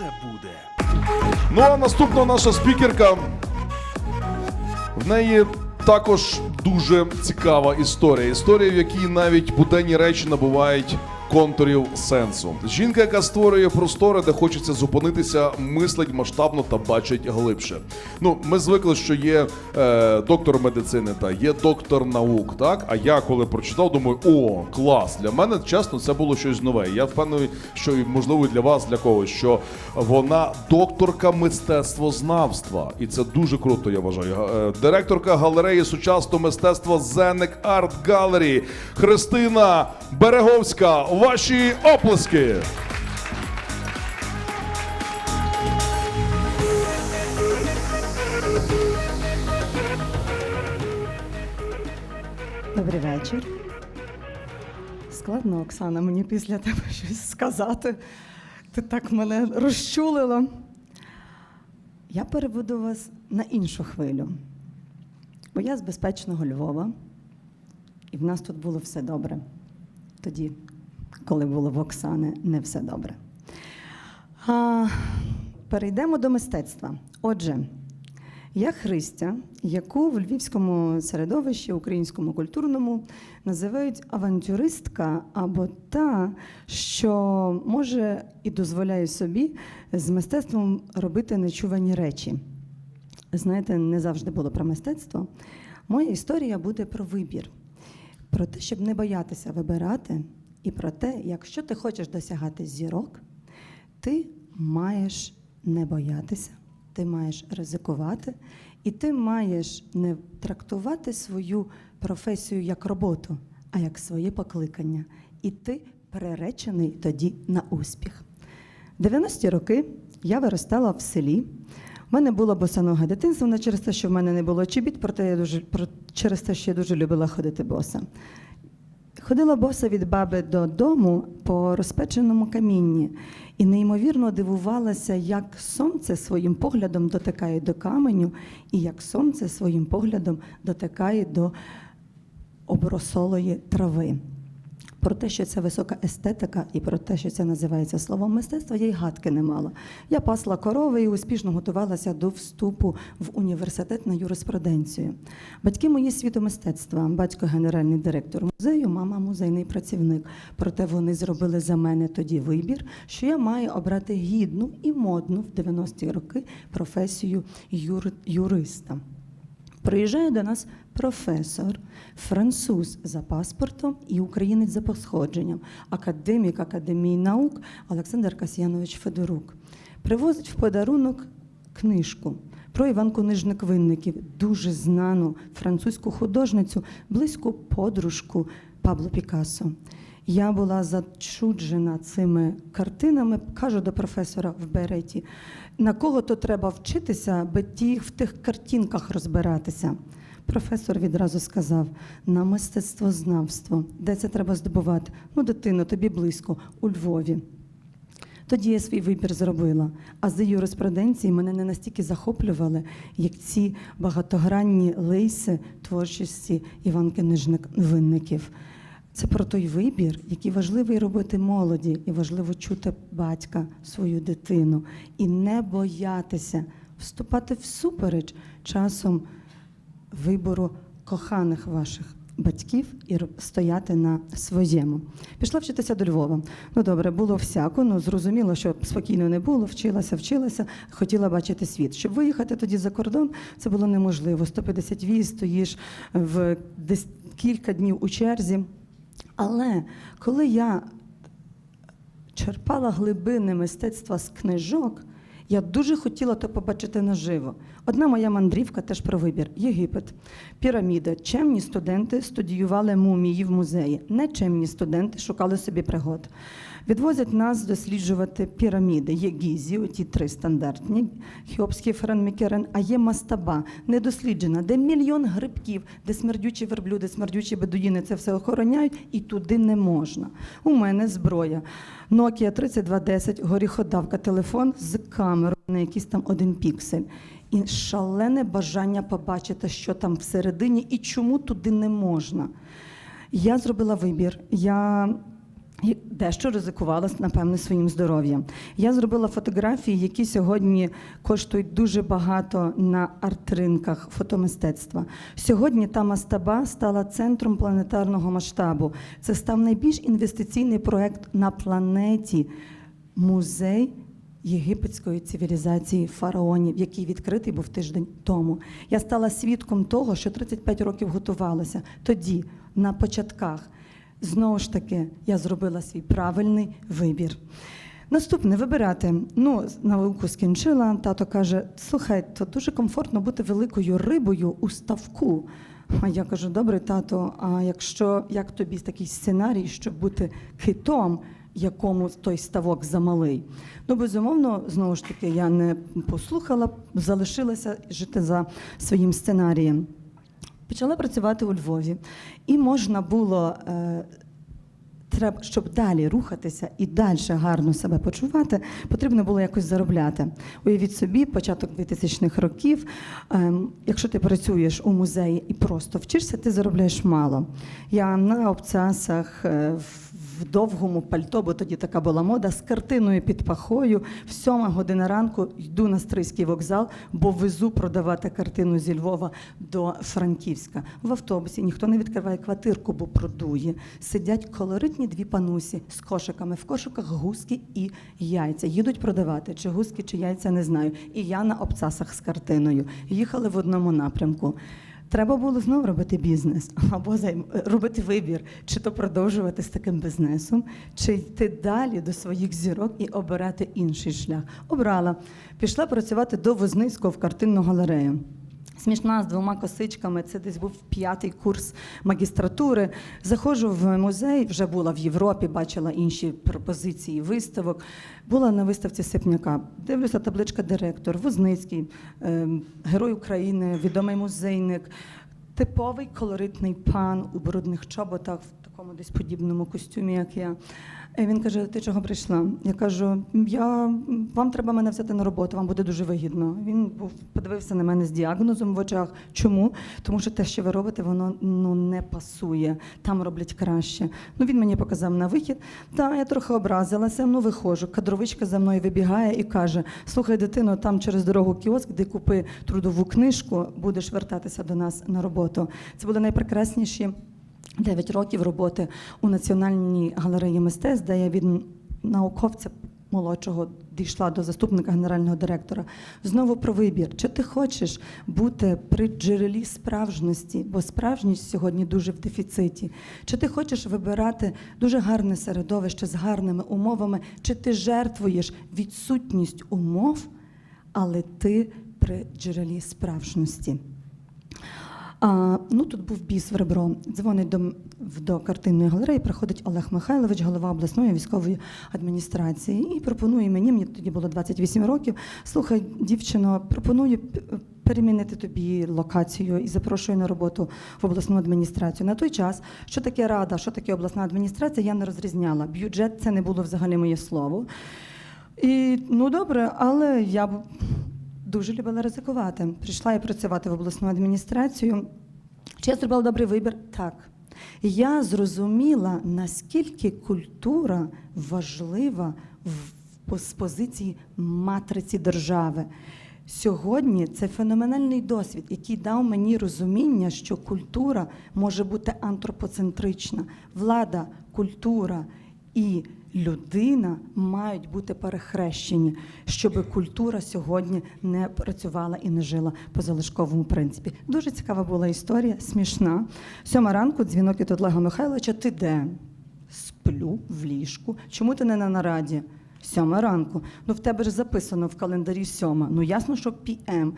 це буде. Ну а наступна наша спікерка. В неї також дуже цікава історія. Історія, в якій навіть буденні речі набувають контурів сенсу. Жінка, яка створює простори, де хочеться зупинитися, мислить масштабно та бачить глибше. Ну, ми звикли, що є е, доктор медицини та є доктор наук. Так, а я коли прочитав, думаю, о, клас! Для мене чесно, це було щось нове. Я впевнений, що і можливо для вас, для когось, що вона докторка мистецтвознавства, і це дуже круто. Я вважаю. Е, Директорка галереї сучасного мистецтва Зенек Арт Галері Христина Береговська. Ваші оплески. Добрий вечір. Складно, Оксана, мені після тебе щось сказати. Ти так мене розчулила. Я переведу вас на іншу хвилю. Бо я з безпечного Львова, і в нас тут було все добре. Тоді, коли було в Оксани, не все добре. А, перейдемо до мистецтва. Отже, я Христя, яку в львівському середовищі, українському культурному називають авантюристка або та, що може і дозволяє собі з мистецтвом робити нечувані речі. Знаєте, не завжди було про мистецтво. Моя історія буде про вибір, про те, щоб не боятися вибирати, і про те, якщо ти хочеш досягати зірок, ти маєш не боятися, ти маєш ризикувати, і ти маєш не трактувати свою професію як роботу, а як своє покликання. І ти приречений тоді на успіх. 90-ті роки я виростала в селі. У мене було босоноге дитинство, не через те, що в мене не було чобіт, проте я дуже про- через те, що я дуже любила ходити боса. Ходила боса від баби додому по розпеченому камінні і неймовірно дивувалася, як сонце своїм поглядом дотикає до каменю, і як сонце своїм поглядом дотикає до обросолої трави. Про те, що це висока естетика, і про те, що це називається словом мистецтва, я й гадки не мала. Я пасла корови і успішно готувалася до вступу в університет на юриспруденцію. Батьки мої світу мистецтва, батько генеральний директор музею, мама музейний працівник. Проте вони зробили за мене тоді вибір, що я маю обрати гідну і модну в 90-ті роки професію юр- юриста. Приїжджає до нас професор, француз за паспортом і українець за походженням, академік Академії наук Олександр Касьянович Федорук. Привозить в подарунок книжку про Іванку Нижник Винників, дуже знану французьку художницю, близьку подружку Пабло Пікассо. Я була зачуджена цими картинами, кажу до професора в береті, на кого то треба вчитися, аби ті в тих картинках розбиратися. Професор відразу сказав: на мистецтвознавство, де це треба здобувати? Ну, дитино, тобі близько, у Львові. Тоді я свій вибір зробила. А з юриспруденції мене не настільки захоплювали, як ці багатогранні лейси творчості Іванки Нижник Винників. Це про той вибір, який важливий робити молоді, і важливо чути батька, свою дитину, і не боятися вступати всупереч часом вибору коханих ваших батьків і стояти на своєму. Пішла вчитися до Львова. Ну добре, було всяко, ну зрозуміло, що спокійно не було, вчилася, вчилася, хотіла бачити світ. Щоб виїхати тоді за кордон, це було неможливо. 150 віз, стоїш в десь кілька днів у черзі. Але коли я черпала глибини мистецтва з книжок, я дуже хотіла то побачити наживо. Одна моя мандрівка теж про вибір: Єгипет, піраміда. Чемні студенти студіювали мумії в музеї. Нечемні студенти шукали собі пригод. Відвозять нас досліджувати піраміди. Є гізі, оті три стандартні, Хіопський Ференмікерен, а є мастаба, недосліджена, де мільйон грибків, де смердючі верблюди, смердючі бедуїни це все охороняють, і туди не можна. У мене зброя. Nokia 3210, горіходавка, телефон з камерою на якийсь там один піксель. І шалене бажання побачити, що там всередині і чому туди не можна. Я зробила вибір. Я дещо ризикувала, напевне, своїм здоров'ям. Я зробила фотографії, які сьогодні коштують дуже багато на арт-ринках фотомистецтва. Сьогодні та мастаба стала центром планетарного масштабу. Це став найбільш інвестиційний проект на планеті музей. Єгипетської цивілізації фараонів, який відкритий був тиждень тому. Я стала свідком того, що 35 років готувалося. Тоді, на початках, знову ж таки, я зробила свій правильний вибір. Наступне вибирати. Ну, науку скінчила. Тато каже: слухай, то дуже комфортно бути великою рибою у ставку. А я кажу: добре, тато, а якщо як тобі такий сценарій, щоб бути китом, якому той ставок замалий? Ну, безумовно, знову ж таки, я не послухала, залишилася жити за своїм сценарієм. Почала працювати у Львові, і можна було. Треба, щоб далі рухатися і далі гарно себе почувати, потрібно було якось заробляти. Уявіть собі, початок 2000-х років. ем, якщо ти працюєш у музеї і просто вчишся, ти заробляєш мало. Я на обцасах е, в довгому пальто, бо тоді така була мода, з картиною під пахою. В сьома година ранку йду на Стрийський вокзал, бо везу продавати картину зі Львова до Франківська. В автобусі ніхто не відкриває квартирку, бо продує. Сидять колоритні дві панусі з кошиками. В кошиках гуски і яйця. Їдуть продавати, чи гуски, чи яйця, не знаю. І я на обцасах з картиною. Їхали в одному напрямку. Треба було знову робити бізнес або займ... робити вибір, чи то продовжувати з таким бізнесом, чи йти далі до своїх зірок і обирати інший шлях. Обрала. Пішла працювати до Возницького в картинну галерею. Смішна з двома косичками, це десь був п'ятий курс магістратури. Заходжу в музей, вже була в Європі, бачила інші пропозиції виставок. Була на виставці Сипняка. Дивлюся, табличка директор, Возницький, ем, герой України, відомий музейник, типовий колоритний пан у брудних чоботах, такому десь подібному костюмі, як я. І він каже: Ти чого прийшла? Я кажу: я вам треба мене взяти на роботу, вам буде дуже вигідно. Він був подивився на мене з діагнозом в очах. Чому? Тому що те, що ви робите, воно ну не пасує. Там роблять краще. Ну він мені показав на вихід. Та я трохи образилася. Ну виходжу. Кадровичка за мною вибігає і каже: Слухай, дитино, там через дорогу кіоск, де купи трудову книжку, будеш вертатися до нас на роботу. Це були найпрекрасніші. 9 років роботи у Національній галереї мистецтв, де я від науковця молодшого дійшла до заступника генерального директора. Знову про вибір. Чи ти хочеш бути при джерелі справжності, бо справжність сьогодні дуже в дефіциті? Чи ти хочеш вибирати дуже гарне середовище з гарними умовами, чи ти жертвуєш відсутність умов, але ти при джерелі справжності? А, ну тут був біс в ребро. Дзвонить до, до картинної галереї. Приходить Олег Михайлович, голова обласної військової адміністрації, і пропонує мені. Мені тоді було 28 років. Слухай, дівчино, пропоную перемінити тобі локацію і запрошую на роботу в обласну адміністрацію. На той час, що таке рада, що таке обласна адміністрація, я не розрізняла. Бюджет це не було взагалі моє слово. І ну добре, але я дуже любила ризикувати. Прийшла я працювати в обласну адміністрацію. Чи я зробила добрий вибір? Так. Я зрозуміла, наскільки культура важлива в з позиції матриці держави. Сьогодні це феноменальний досвід, який дав мені розуміння, що культура може бути антропоцентрична. Влада, культура і людина мають бути перехрещені, щоб культура сьогодні не працювала і не жила по залишковому принципі. Дуже цікава була історія, смішна. Сьома ранку дзвінок від Олега Михайловича. Ти де? Сплю в ліжку. Чому ти не на нараді? Сьома ранку. Ну в тебе ж записано в календарі сьома. Ну ясно, що PM.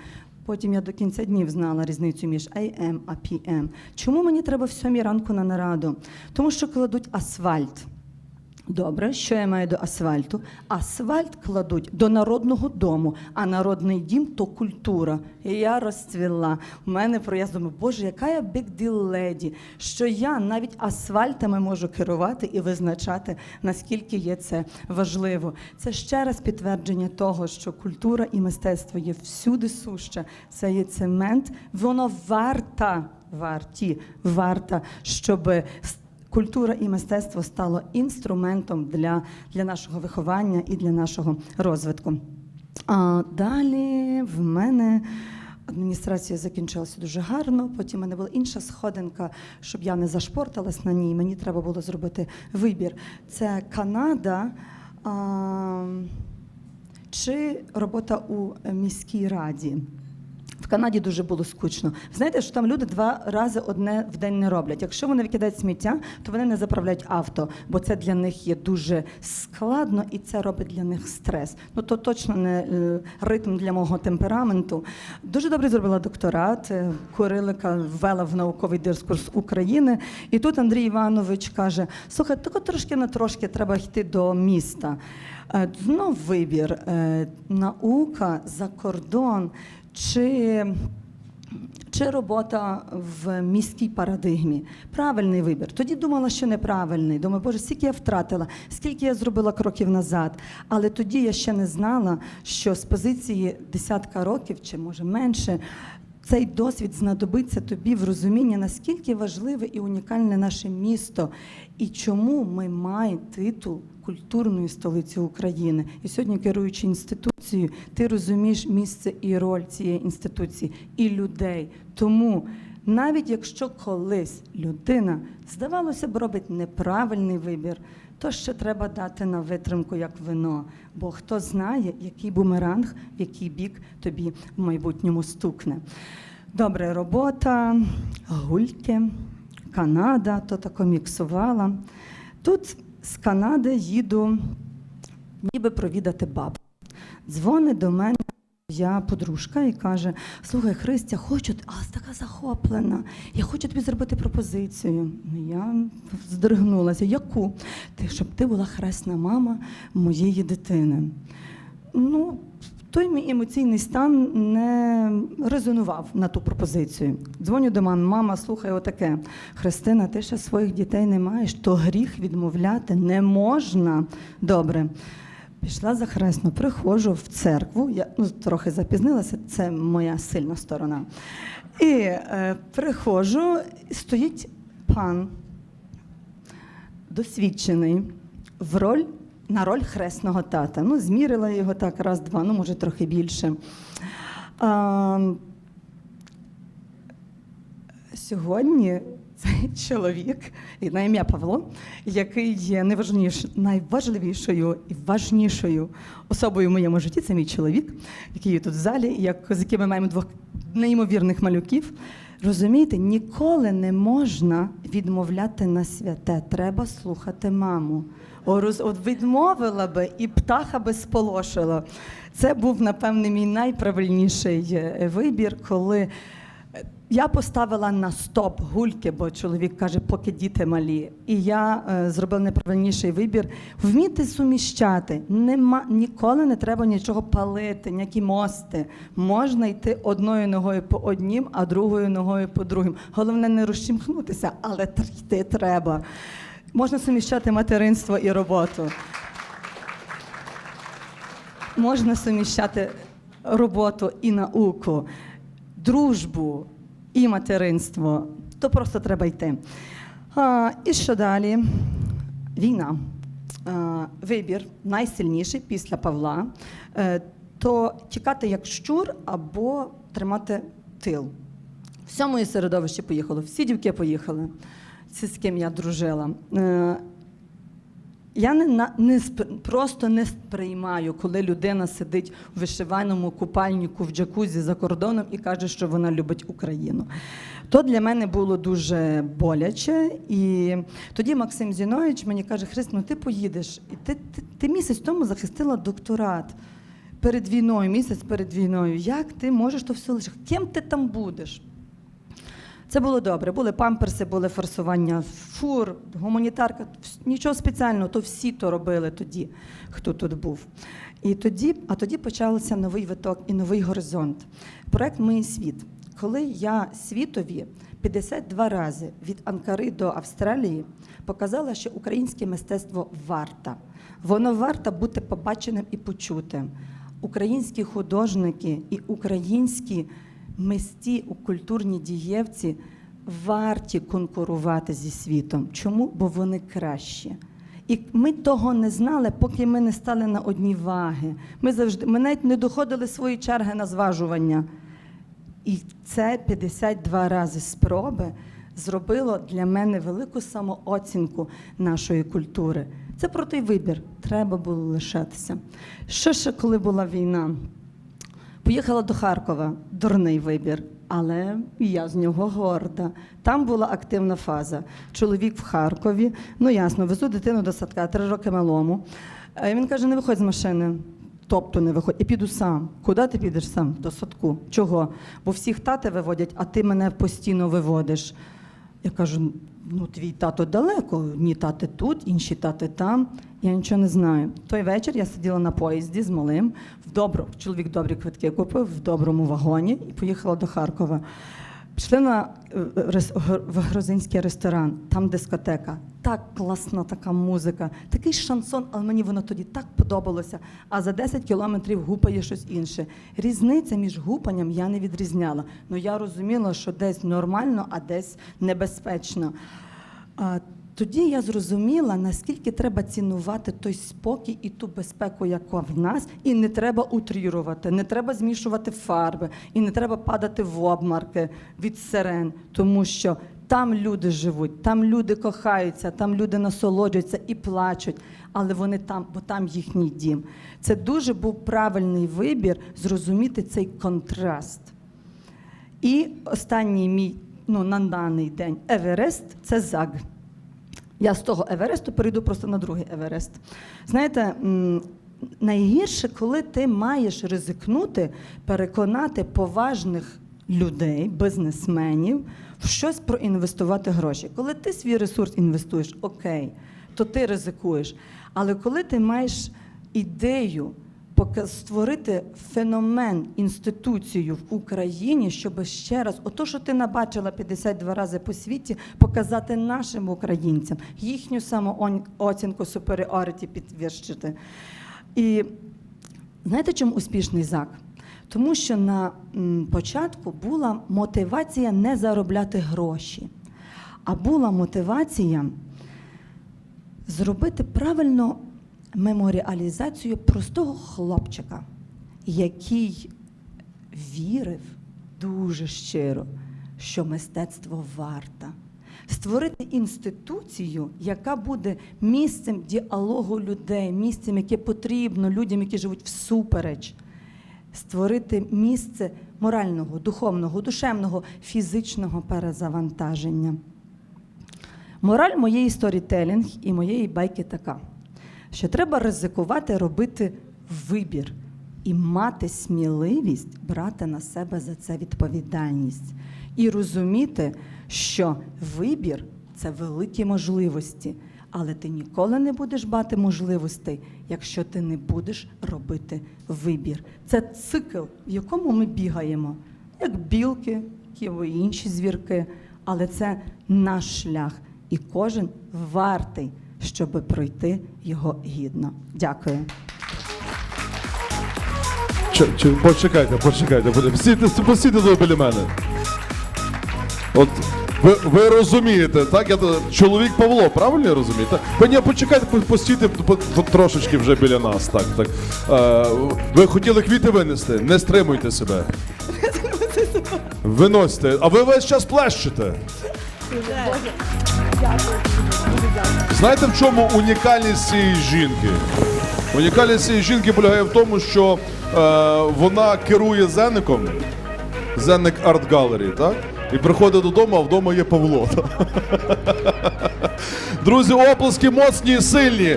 Потім я до кінця днів знала різницю між AM а PM. Чому мені треба в сьомій ранку на нараду? Тому що кладуть асфальт. Добре, що я маю до асфальту? Асфальт кладуть до народного дому, а народний дім то культура. І я розцвіла. У мене про я думаю, боже, яка я deal леді, що я навіть асфальтами можу керувати і визначати, наскільки є це важливо. Це ще раз підтвердження того, що культура і мистецтво є всюди суще. Це є цемент, воно варта, варті, варта, щоб культура і мистецтво стало інструментом для, для нашого виховання і для нашого розвитку. А далі в мене адміністрація закінчилася дуже гарно. Потім мене була інша сходинка, щоб я не зашпорталась на ній. Мені треба було зробити вибір. Це Канада. А, чи робота у міській раді. Канаді дуже було скучно. Знаєте, що там люди два рази одне в день не роблять. Якщо вони викидають сміття, то вони не заправляють авто, бо це для них є дуже складно і це робить для них стрес. Ну то точно не е, ритм для мого темпераменту. Дуже добре зробила докторат. е, Курилика ввела в науковий дискурс України. І тут Андрій Іванович каже: слухай, тільки трошки на трошки треба йти до міста. Е, Знов вибір, наука за кордон чи, чи робота в міській парадигмі. Правильний вибір. Тоді думала, що неправильний. Думаю, боже, скільки я втратила, скільки я зробила кроків назад. Але тоді я ще не знала, що з позиції десятка років, чи може менше. Цей досвід знадобиться тобі в розумінні, наскільки важливе і унікальне наше місто, і чому ми маємо титул культурної столиці України. І сьогодні, керуючи інституцією, ти розумієш місце і роль цієї інституції і людей. Тому навіть якщо колись людина, здавалося б, робить неправильний вибір, то ще треба дати на витримку як вино. Бо хто знає, який бумеранг, в який бік тобі в майбутньому стукне. Добре, робота, гульки, Канада, то тако міксувала. Тут з Канади їду ніби провідати бабу. Дзвонить до мене я подружка і каже: Слухай, Христя, хочу, а така захоплена. Я хочу тобі зробити пропозицію. Ну, Я здригнулася. Яку? Ти, щоб ти була хресна мама моєї дитини. Ну, той мій емоційний стан не резонував на ту пропозицію. Дзвоню до мами, мама, слухай, отаке. Христина, ти ще своїх дітей не маєш, то гріх відмовляти не можна. Добре. Пішла за хресно, приходжу в церкву. Я ну, трохи запізнилася, це моя сильна сторона. І е, приходжу, стоїть пан досвідчений в роль на роль хресного тата. Ну, змірила його так, раз-два, ну, може, трохи більше. А, сьогодні цей чоловік, і на ім'я Павло, який є найважніш, найважливішою і важнішою особою в моєму житті, це мій чоловік, який є тут в залі, як, з яким ми маємо двох неймовірних малюків. Розумієте, ніколи не можна відмовляти на святе. Треба слухати маму. О, роз- От відмовила би і птаха би сполошила. Це був, напевне, мій найправильніший е, вибір, коли я поставила на стоп гульки, бо чоловік каже, поки діти малі. І я е, зробила найправильніший вибір. Вміти суміщати. Нема, ніколи не треба нічого палити, ніякі мости. Можна йти одною ногою по однім, а другою ногою по другим. Головне не розчімкнутися, але йти треба. Можна суміщати материнство і роботу. Можна суміщати роботу і науку, дружбу і материнство. То просто треба йти. А, і що далі? Війна. А, вибір найсильніший після Павла. Е, то тікати як щур або тримати тил. Все моє середовище поїхало, всі дівки поїхали, з ким я дружила. Я не, не просто не сприймаю, коли людина сидить у вишиваному купальнику в джакузі за кордоном і каже, що вона любить Україну. То для мене було дуже боляче. І тоді Максим Зінович мені каже: Христ, ну ти поїдеш. І ти, ти, ти місяць тому захистила докторат перед війною, місяць перед війною. Як ти можеш то все лишити? Ким ти там будеш? Це було добре. Були памперси, були форсування фур, гуманітарка. Нічого спеціального, то всі то робили тоді, хто тут був. І тоді, а тоді почався новий виток і новий горизонт. Проект Мій світ. Коли я світові 52 рази від Анкари до Австралії показала, що українське мистецтво варта. Воно варто бути побаченим і почутим. Українські художники і українські мисті у культурній дієвці варті конкурувати зі світом. Чому? Бо вони кращі. І ми того не знали, поки ми не стали на одні ваги. Ми завжди ми навіть не доходили свої черги на зважування. І це 52 рази спроби зробило для мене велику самооцінку нашої культури. Це про той вибір. Треба було лишатися. Що ще, коли була війна? Поїхала до Харкова, дурний вибір, але я з нього горда. Там була активна фаза. Чоловік в Харкові, ну ясно, везу дитину до садка, три роки малому. Е, Він каже: не виходь з машини. Тобто не виходь, і піду сам. Куди ти підеш сам? До садку. Чого? Бо всіх тати виводять, а ти мене постійно виводиш. Я кажу: ну, твій тато далеко, одні тати тут, інші тати там. Я нічого не знаю. Той вечір я сиділа на поїзді з малим, в добро, чоловік добрі квитки купив в доброму вагоні і поїхала до Харкова. Пішли на е, гр- в грузинський ресторан, там дискотека. Так класна така музика, такий шансон, але мені воно тоді так подобалося. А за 10 кілометрів гупає щось інше. Різниця між гупанням я не відрізняла. Ну я розуміла, що десь нормально, а десь небезпечно. Тоді я зрозуміла, наскільки треба цінувати той спокій і ту безпеку, яка в нас, і не треба утрірувати, не треба змішувати фарби, і не треба падати в обмарки від сирен, тому що там люди живуть, там люди кохаються, там люди насолоджуються і плачуть, але вони там, бо там їхній дім. Це дуже був правильний вибір зрозуміти цей контраст. І останній мій ну, на даний день Еверест це ЗАГ. Я з того Евересту перейду просто на другий Еверест. Знаєте, найгірше, коли ти маєш ризикнути, переконати поважних людей, бізнесменів, в щось проінвестувати гроші. Коли ти свій ресурс інвестуєш, окей, то ти ризикуєш. Але коли ти маєш ідею, створити феномен, інституцію в Україні, щоб ще раз, ото, що ти набачила 52 рази по світі, показати нашим українцям їхню самооцінку суперіоріті підвищити. І знаєте, чому успішний ЗАК? Тому що на початку була мотивація не заробляти гроші, а була мотивація зробити правильно меморіалізацію простого хлопчика, який вірив дуже щиро, що мистецтво варте. Створити інституцію, яка буде місцем діалогу людей, місцем, яке потрібно людям, які живуть всупереч. Створити місце морального, духовного, душевного, фізичного перезавантаження. Мораль моєї сторітелінг і моєї байки така, що треба ризикувати робити вибір і мати сміливість брати на себе за це відповідальність. І розуміти, що вибір це великі можливості, але ти ніколи не будеш мати можливостей, якщо ти не будеш робити вибір. Це цикл, в якому ми бігаємо, як білки, які або інші звірки, але це наш шлях, і кожен вартий, щоб пройти його гідно. Дякую. Чи, чи, почекайте, почекайте, будь- сідьте, посідьте тут біля мене. От ви, ви розумієте, так? Я, чоловік Павло, правильно я розумію? Так? Ви ні, почекайте, по- постійте по- по- трошечки вже біля нас. Так, так. Е, ви хотіли квіти винести, не стримуйте себе. Виносьте. А ви весь час плещете. Знаєте, в чому унікальність цієї жінки? Унікальність цієї жінки полягає в тому, що е, вона керує зенником, зенник Арт Gallery, так? І приходить додому, а вдома є Павло. Друзі, оплески моцні і сильні.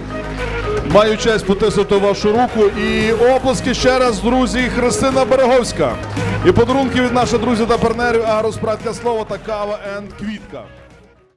Маю честь потиснути вашу руку. І оплески ще раз, друзі, Христина Береговська. І подарунки від наших друзів та партнерів Агроспрадка Слово та Кава енд Квітка.